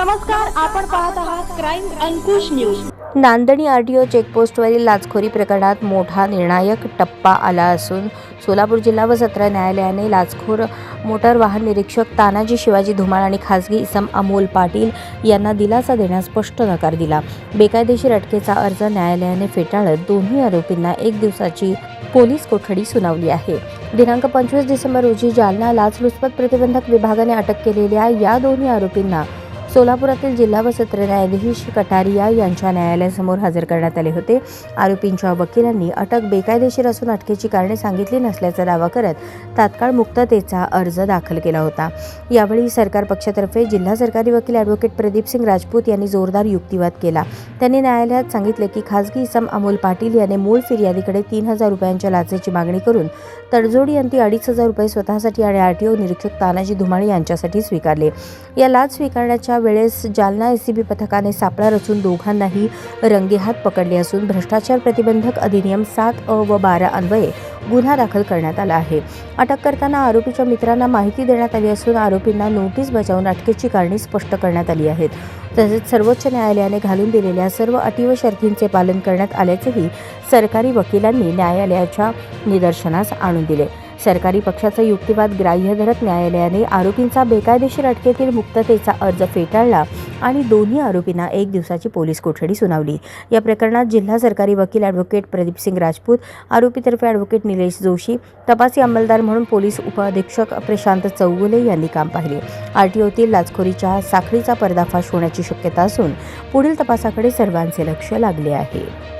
नमस्कार आपण पाहत आहात crime Ankush news Nandani RTO चेकपोस्टवरील लाचखोरी प्रकरणात मोठा निर्णायक टप्पा आला असून सोलापूर जिल्हा व सत्र न्यायालयाने लाचखोर मोटार वाहन निरीक्षक तानाजी शिवाजी धुमाळ आणि खासगी इसम अमोल पाटील यांना दिलासा देण्यास स्पष्ट नकार दिला. बेकायदेशीर अटकेचा अर्ज न्यायालयाने फेटाळत दोन्ही आरोपींना एक दिवसाची पोलीस कोठडी सुनावली आहे. दिनांक पंचवीस डिसेंबर रोजी जालना लाचलुचपत प्रतिबंधक विभागाने अटक केलेल्या या दोन्ही आरोपींना सोलापुरातील जिल्हा व सत्र न्यायाधीश कटारिया यांच्या न्यायालयासमोर हजर करण्यात आले होते. आरोपींच्या वकिलांनी अटक बेकायदेशीर असून अटकेची कारणे सांगितली नसल्याचा दावा करत तात्काळ मुक्ततेचा अर्ज दाखल केला होता. यावेळी सरकार पक्षातर्फे जिल्हा सरकारी वकील ॲडव्होकेट प्रदीपसिंग राजपूत यांनी जोरदार युक्तिवाद केला. त्यांनी न्यायालयात सांगितले की खासगी इसम अमोल पाटील याने मूळ फिर्यादीकडे तीन हजार रुपयांच्या लाचेची मागणी करून तडजोडी अंती अडीच हजार रुपये स्वतःसाठी आणि आरटीओ निरीक्षक तानाजी धुमाळे यांच्यासाठी स्वीकारले. या लाच स्वीकारण्याच्या वेळेस जालना एसीबी पथकाने सापळा रचून दोघांनाही रंगेहात पकडले असून भ्रष्टाचार प्रतिबंधक अधिनियम सात अ व बारा अन्वये गुन्हा दाखल करण्यात आला आहे. अटक करताना आरोपीच्या मित्रांना माहिती देण्यात आली असून आरोपींना नोटीस बजावून अटकेची कारणी स्पष्ट करण्यात आली आहेत. तसेच सर्वोच्च न्यायालयाने घालून दिलेल्या सर्व अटी व शर्तींचे पालन करण्यात आल्याचेही सरकारी वकिलांनी न्यायालयाच्या निदर्शनास आणून दिले. सरकारी पक्षाचा युक्तिवाद ग्राह्य धरत न्यायालयाने आरोपींचा बेकायदेशीर अटकेतील मुक्ततेचा अर्ज फेटाळला आणि दोन्ही आरोपींना एक दिवसाची पोलीस कोठडी सुनावली. या प्रकरणात जिल्हा सरकारी वकील ॲडव्होकेट प्रदीपसिंग राजपूत आरोपीतर्फे ॲडव्होकेट निलेश जोशी तपासी अंमलदार म्हणून पोलीस उपअधीक्षक प्रशांत चौगुले यांनी काम पाहिले. आरटीओतील लाचखोरीच्या साखळीचा पर्दाफाश होण्याची शक्यता असून पुढील तपासाकडे सर्वांचे लक्ष लागले आहे.